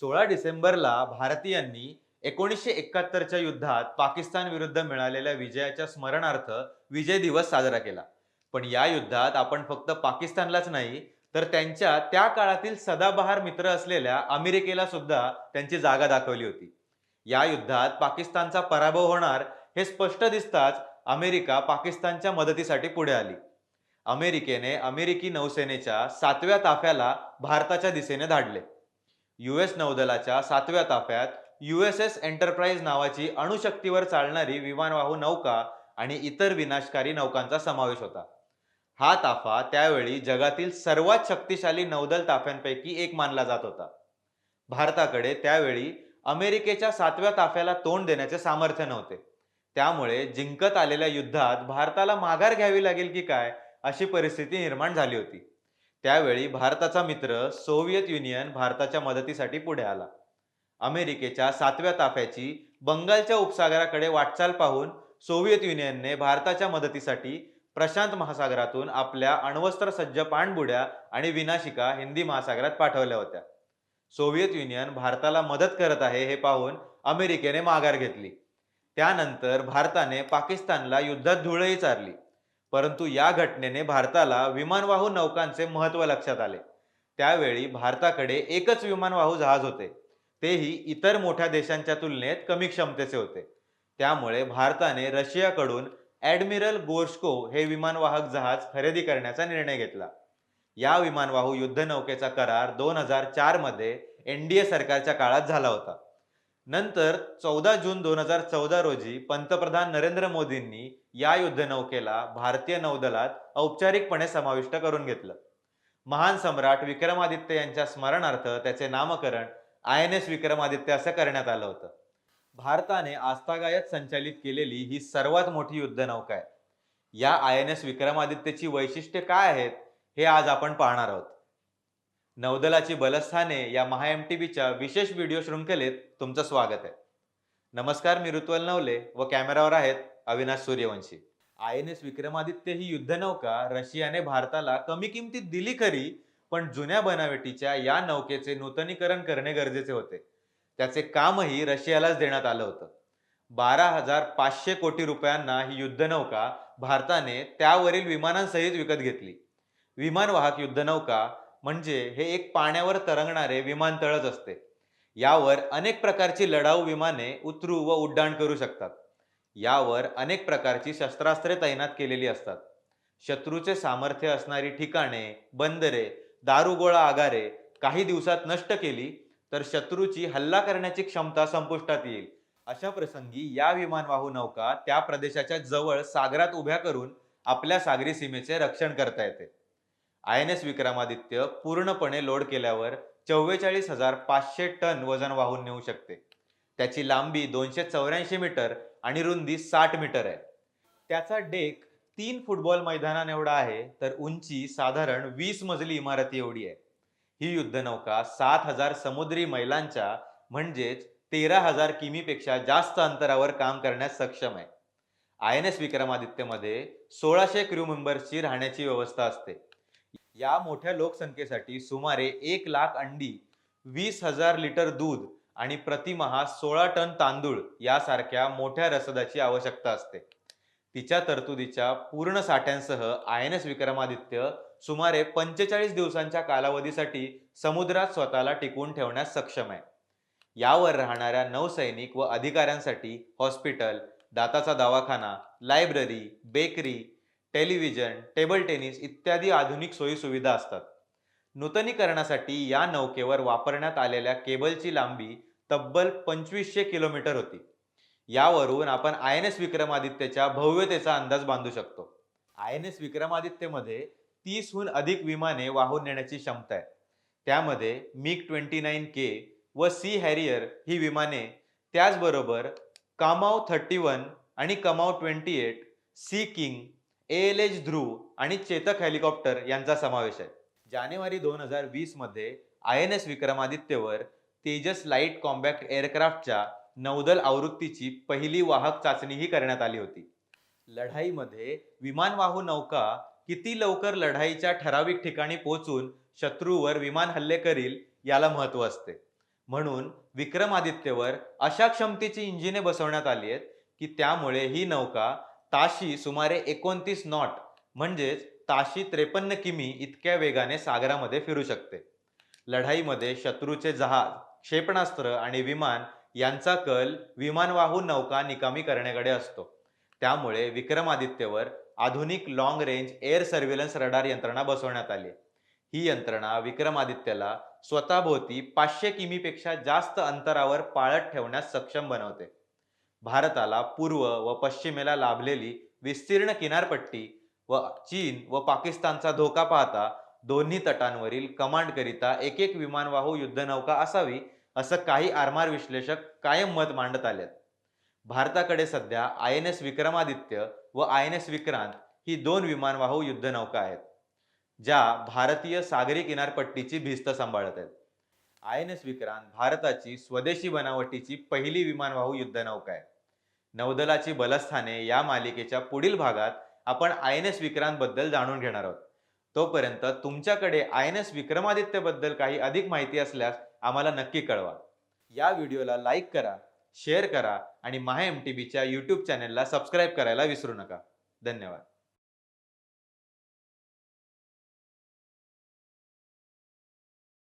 सोळा डिसेंबरला भारतीयांनी एकोणीसशे एकाहत्तरच्या युद्धात पाकिस्तान विरुद्ध मिळालेल्या विजयाच्या स्मरणार्थ विजय दिवस साजरा केला. पण या युद्धात आपण फक्त पाकिस्तानलाच नाही तर त्यांच्या त्या काळातील सदाबहार मित्र असलेल्या अमेरिकेला सुद्धा त्यांची जागा दाखवली होती. या युद्धात पाकिस्तानचा पराभव होणार हे स्पष्ट दिसताच अमेरिका पाकिस्तानच्या मदतीसाठी पुढे आली. अमेरिकेने अमेरिकी नौसेनेच्या सातव्या ताफ्याला भारताच्या दिशेने धाडले. एस नौदलाच्या सातव्या ताफ्यात युएसएस एंटरप्राइज नावाची अणुशक्तीवर चालणारी विमानवाहू नौका आणि इतर विनाशकारी नौकांचा समावेश होता. हा ताफा त्यावेळी जगातील सर्वात शक्तिशाली नौदल ताफ्यांपैकी एक मानला जात होता. भारताकडे त्यावेळी अमेरिकेच्या सातव्या ताफ्याला तोंड देण्याचे सामर्थ्य नव्हते. त्यामुळे जिंकत आलेल्या युद्धात भारताला माघार घ्यावी लागेल की काय अशी परिस्थिती निर्माण झाली होती. त्यावेळी भारताचा मित्र सोव्हिएत युनियन भारताच्या मदतीसाठी पुढे आला. अमेरिकेच्या सातव्या ताफ्याची बंगालच्या उपसागराकडे वाटचाल पाहून सोव्हिएत युनियनने भारताच्या मदतीसाठी प्रशांत महासागरातून आपल्या अण्वस्त्र सज्ज पाणबुड्या आणि विनाशिका हिंदी महासागरात पाठवल्या होत्या. सोव्हिएत युनियन भारताला मदत करत आहे हे पाहून अमेरिकेने माघार घेतली. त्यानंतर भारताने पाकिस्तानला युद्धात धुळही चारली. परंतु या घटनेने भारताला विमानवाहू नौकांचे महत्त्व लक्षात आले. त्यावेळी भारताकडे एकच विमानवाहू जहाज होते. तेही इतर मोठ्या देशांच्या तुलनेत कमी क्षमतेचे होते. त्यामुळे भारताने रशियाकडून ॲडमिरल गोर्स्को हे विमानवाहक जहाज खरेदी करण्याचा निर्णय घेतला. या विमानवाहू युद्धनौकेचा करार दोन हजार चारमध्ये एनडीए सरकारच्या काळात झाला होता. नंतर चौदा जून दोन हजार चौदा रोजी पंतप्रधान नरेंद्र मोदींनी या युद्धनौकेला भारतीय नौदलात औपचारिकपणे समाविष्ट करून घेतलं. महान सम्राट विक्रमादित्य यांच्या स्मरणार्थ त्याचे नामकरण आय एन एस विक्रमादित्य असं करण्यात आलं होतं. भारताने आस्थागायत संचालित केलेली ही सर्वात मोठी युद्धनौका आहे. या आय एन एस विक्रमादित्यची वैशिष्ट्ये काय आहेत हे आज आपण पाहणार आहोत. नौदलाची बलस्थाने या महा एम टी विशेष व्हिडिओ शृंखलेत तुमचं स्वागत आहे. नमस्कार मी ऋत्वल नवले व कॅमेरावर आहेत Avinash Suryavanshi. I N S Vikramaditya ही युद्धनौका रशियाने भारताला कमी किमतीत दिली खरी पण जुन्या बनावटीच्या या नौकेचे नूतनीकरण करणे गरजेचे होते. त्याचे कामही रशियालाच देण्यात आलं होतं. बारा हजार पाचशे कोटी रुपयांना ही युद्धनौका भारताने त्यावरील विमानांसहित विकत घेतली. विमानवाहक युद्धनौका म्हणजे हे एक पाण्यावर तरंगणारे विमानतळच असते. यावर अनेक प्रकारची लढाऊ विमाने उतरू व उड्डाण करू शकतात. यावर अनेक प्रकारची शस्त्रास्त्रे तैनात केलेली असतात. शत्रूचे सामर्थ्य असणारी ठिकाणे बंदरे दारुगोळा आगारे काही दिवसात नष्ट केली तर शत्रूची हल्ला करण्याची क्षमता संपुष्टात येईल. अशा प्रसंगी या विमानवाहू नौका त्या प्रदेशाच्या जवळ सागरात उभ्या करून आपल्या सागरी सीमेचे रक्षण करता येते. आय एन एस विक्रमादित्य पूर्णपणे लोड केल्यावर चव्वेचाळीस हजार पाचशे टन वजन वाहून नेऊ शकते. त्याची लांबी दोनशे चौऱ्याऐंशी मीटर आणि रुंदी साठ मीटर आहे. त्याचा डेक तीन फुटबॉल मैदानान एवढा आहे तर उंची साधारण वीस मजली इमारती एवढी आहे. ही युद्धनौका सात हजार समुद्री मैलांच्या म्हणजेच तेरा हजार किमीपेक्षा जास्त अंतरावर काम करण्यास सक्षम आहे. आय एन एस विक्रमादित्यमध्ये सोळाशे क्रू मेंबर्सची राहण्याची व्यवस्था असते. या मोठ्या लोकसंख्येसाठी सुमारे एक लाख अंडी वीस हजार लिटर दूध आणि प्रतिमहा सोळा टन तांदूळ यासारख्या मोठ्या रसदाची आवश्यकता असते. तिच्या तरतुदीच्या पूर्ण साठ्यांसह आय एन एस विक्रमादित्य सुमारे पंचेचाळीस दिवसांच्या कालावधीसाठी समुद्रात स्वतःला टिकवून ठेवण्यास सक्षम आहे. यावर राहणाऱ्या नौसैनिक व अधिकाऱ्यांसाठी हॉस्पिटल दाताचा दवाखाना library bakery television table tennis इत्यादी आधुनिक सोयीसुविधा असतात. नूतनीकरणासाठी या नौकेवर वापरण्यात आलेल्या केबलची लांबी तब्बल पंचवीसशे किलोमीटर होती. यावरून आपण आय एन एस विक्रमादित्यच्या भव्यतेचा अंदाज बांधू शकतो. आय एन एस विक्रमादित्यमध्ये तीसहून अधिक विमाने वाहून नेण्याची क्षमता आहे. त्यामध्ये मिग ट्वेंटी नाईन के व सी हॅरियर ही विमाने त्याचबरोबर कामाव थर्टी वन आणि Kamov twenty eight Sea King L H Dhruv आणि चेतक हेलिकॉप्टर यांचा समावेश आहे. जानेवारी दोन हजार वीसमध्ये आय एन एस विक्रमादित्यवर तेजस लाइट कॉम्बॅक्ट एअरक्राफ्टच्या नौदल आवृत्तीची पहिली वाहक चाचणीही करण्यात आली होती. लढाईमध्ये विमानवाहू नौका किती लवकर लढाईच्या ठराविक ठिकाणी पोहोचून शत्रूवर विमान हल्ले करील याला महत्त्व असते. म्हणून विक्रमादित्यवर अशा क्षमतेची इंजिने बसवण्यात आली आहेत की त्यामुळे ही नौका ताशी सुमारे एकोणतीस नॉट म्हणजेच ताशी त्रेपन्न किमी इतक्या वेगाने सागरामध्ये फिरू शकते. लढाईमध्ये शत्रूचे जहाज क्षेपणास्त्र आणि विमान यांचा कल विमानवाहू नौका निकामी करण्याकडे असतो. त्यामुळे विक्रमादित्यवर आधुनिक long range air surveillance radar यंत्रणा बसवण्यात आली. ही यंत्रणा विक्रमादित्यला स्वतःभोवती पाचशे किमीपेक्षा जास्त अंतरावर पाळत ठेवण्यास सक्षम बनवते. भारताला पूर्व व पश्चिमेला लाभलेली विस्तीर्ण किनारपट्टी व चीन व पाकिस्तानचा धोका पाहता दोन्ही तटांवरील कमांडकरिता एक एक विमानवाहू युद्धनौका असावी असं काही आरमार विश्लेषक कायम मत मांडत आलेत. भारताकडे सध्या आय एन एस विक्रमादित्य व आय एन एस विक्रांत ही दोन विमानवाहू युद्धनौका आहेत ज्या भारतीय सागरी किनारपट्टीची भिस्त सांभाळत आहेत. आय एन एस विक्रांत भारताची स्वदेशी बनावटीची पहिली विमानवाहू युद्धनौका आहे. नौदलाची बलस्थाने या मालिकेच्या पुढील भागात आपण आय एन एस विक्रांत बद्दल जाणून घेणार आहोत. तोपर्यंत तुमच्याकडे आय एन एस विक्रमादित्यबद्दल काही अधिक माहिती असल्यास आम्हाला नक्की कळवा. या व्हिडिओला लाईक करा शेअर करा आणि माहे एम टी बीच्या यूट्यूब चॅनेलला सबस्क्राईब करायला विसरू नका. धन्यवाद.